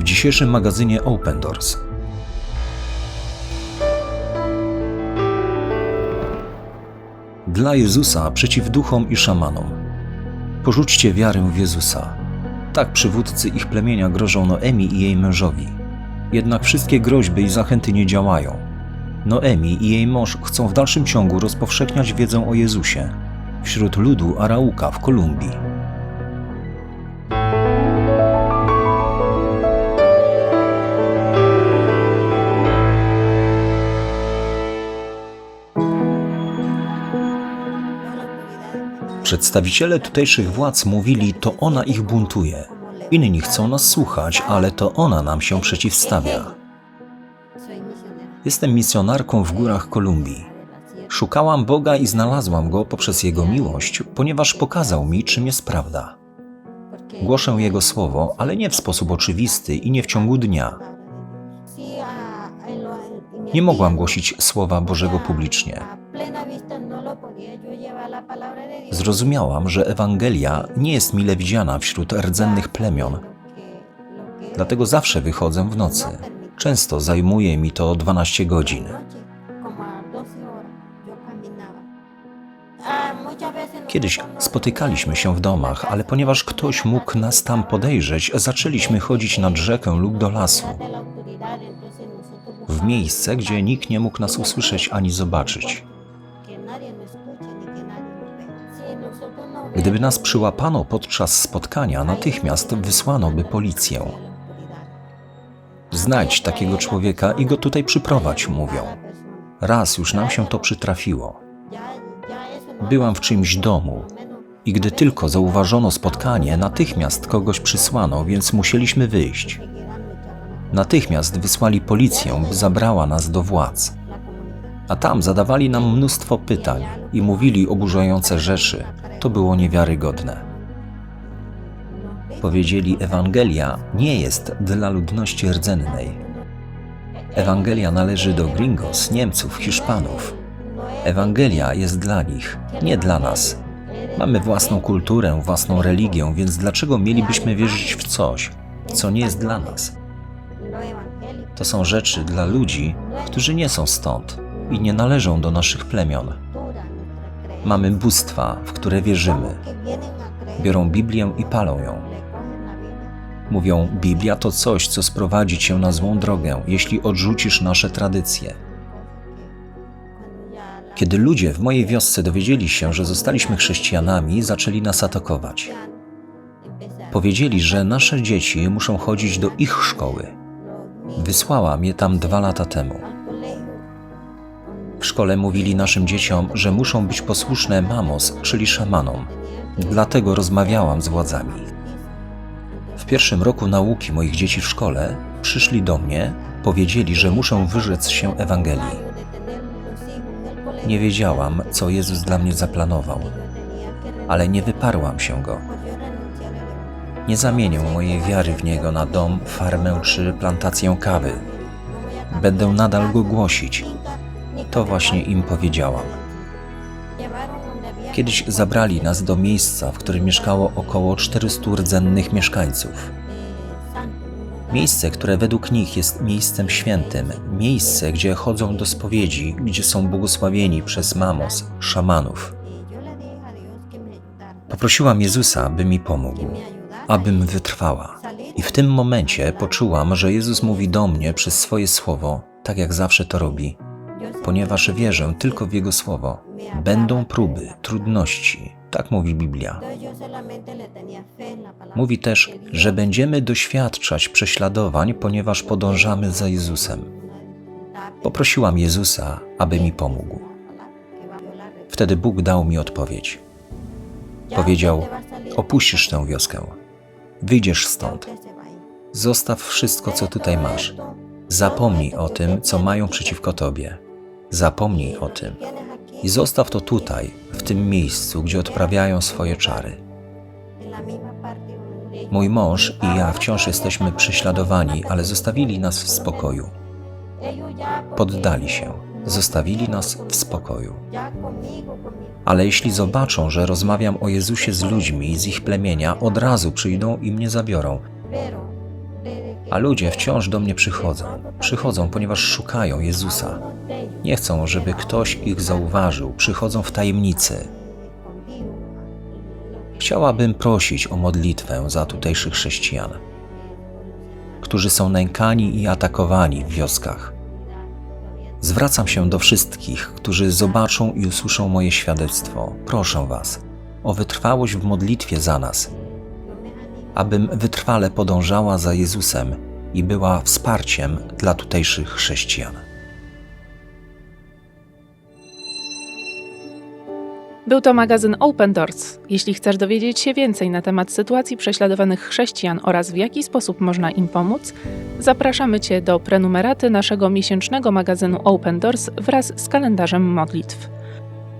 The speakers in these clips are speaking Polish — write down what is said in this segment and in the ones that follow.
w dzisiejszym magazynie Open Doors. Dla Jezusa przeciw duchom i szamanom. Porzućcie wiarę w Jezusa. Tak przywódcy ich plemienia grożą Noemi i jej mężowi. Jednak wszystkie groźby i zachęty nie działają. Noemi i jej mąż chcą w dalszym ciągu rozpowszechniać wiedzę o Jezusie wśród ludu Arauka w Kolumbii. Przedstawiciele tutejszych władz mówili, to ona ich buntuje. Inni chcą nas słuchać, ale to ona nam się przeciwstawia. Jestem misjonarką w górach Kolumbii. Szukałam Boga i znalazłam Go poprzez Jego miłość, ponieważ pokazał mi, czym jest prawda. Głoszę Jego słowo, ale nie w sposób oczywisty i nie w ciągu dnia. Nie mogłam głosić słowa Bożego publicznie. Zrozumiałam, że Ewangelia nie jest mile widziana wśród rdzennych plemion, dlatego zawsze wychodzę w nocy. Często zajmuje mi to 12 godzin. Kiedyś spotykaliśmy się w domach, ale ponieważ ktoś mógł nas tam podejrzeć, zaczęliśmy chodzić nad rzekę lub do lasu, w miejsce, gdzie nikt nie mógł nas usłyszeć ani zobaczyć. Gdyby nas przyłapano podczas spotkania, natychmiast wysłano by policję. Znajdź takiego człowieka i go tutaj przyprowadź, mówią. Raz już nam się to przytrafiło. Byłam w czyimś domu i gdy tylko zauważono spotkanie, natychmiast kogoś przysłano, więc musieliśmy wyjść. Natychmiast wysłali policję, by zabrała nas do władz. A tam zadawali nam mnóstwo pytań i mówili oburzające rzeczy. To było niewiarygodne. Powiedzieli: Ewangelia nie jest dla ludności rdzennej. Ewangelia należy do gringos, Niemców, Hiszpanów. Ewangelia jest dla nich, nie dla nas. Mamy własną kulturę, własną religię, więc dlaczego mielibyśmy wierzyć w coś, co nie jest dla nas? To są rzeczy dla ludzi, którzy nie są stąd i nie należą do naszych plemion. Mamy bóstwa, w które wierzymy. Biorą Biblię i palą ją. Mówią: Biblia to coś, co sprowadzi cię na złą drogę, jeśli odrzucisz nasze tradycje. Kiedy ludzie w mojej wiosce dowiedzieli się, że zostaliśmy chrześcijanami, zaczęli nas atakować. Powiedzieli, że nasze dzieci muszą chodzić do ich szkoły. Wysłałam je tam dwa lata temu. W szkole mówili naszym dzieciom, że muszą być posłuszne mamos, czyli szamanom. Dlatego rozmawiałam z władzami. W pierwszym roku nauki moich dzieci w szkole przyszli do mnie, powiedzieli, że muszę wyrzec się Ewangelii. Nie wiedziałam, co Jezus dla mnie zaplanował, ale nie wyparłam się go. Nie zamienię mojej wiary w Niego na dom, farmę czy plantację kawy. Będę nadal go głosić. To właśnie im powiedziałam. Kiedyś zabrali nas do miejsca, w którym mieszkało około 400 rdzennych mieszkańców. Miejsce, które według nich jest miejscem świętym, miejsce, gdzie chodzą do spowiedzi, gdzie są błogosławieni przez mamos, szamanów. Poprosiłam Jezusa, by mi pomógł, abym wytrwała. I w tym momencie poczułam, że Jezus mówi do mnie przez swoje słowo, tak jak zawsze to robi, ponieważ wierzę tylko w Jego słowo. Będą próby, trudności, tak mówi Biblia. Mówi też, że będziemy doświadczać prześladowań, ponieważ podążamy za Jezusem. Poprosiłam Jezusa, aby mi pomógł. Wtedy Bóg dał mi odpowiedź. Powiedział: Opuścisz tę wioskę, wyjdziesz stąd, zostaw wszystko, co tutaj masz. Zapomnij o tym, co mają przeciwko tobie. Zapomnij o tym i zostaw to tutaj, w tym miejscu, gdzie odprawiają swoje czary. Mój mąż i ja wciąż jesteśmy prześladowani, ale zostawili nas w spokoju. Poddali się, zostawili nas w spokoju. Ale jeśli zobaczą, że rozmawiam o Jezusie z ludźmi z ich plemienia, od razu przyjdą i mnie zabiorą. A ludzie wciąż do mnie przychodzą. Przychodzą, ponieważ szukają Jezusa. Nie chcą, żeby ktoś ich zauważył. Przychodzą w tajemnicy. Chciałabym prosić o modlitwę za tutejszych chrześcijan, którzy są nękani i atakowani w wioskach. Zwracam się do wszystkich, którzy zobaczą i usłyszą moje świadectwo. Proszę Was o wytrwałość w modlitwie za nas, abym wytrwale podążała za Jezusem i była wsparciem dla tutejszych chrześcijan. Był to magazyn Open Doors. Jeśli chcesz dowiedzieć się więcej na temat sytuacji prześladowanych chrześcijan oraz w jaki sposób można im pomóc, zapraszamy Cię do prenumeraty naszego miesięcznego magazynu Open Doors wraz z kalendarzem modlitw.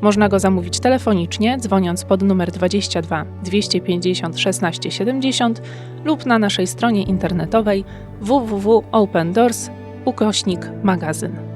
Można go zamówić telefonicznie, dzwoniąc pod numer 22 250 16 70 lub na naszej stronie internetowej www.opendoors ukośnik magazyn.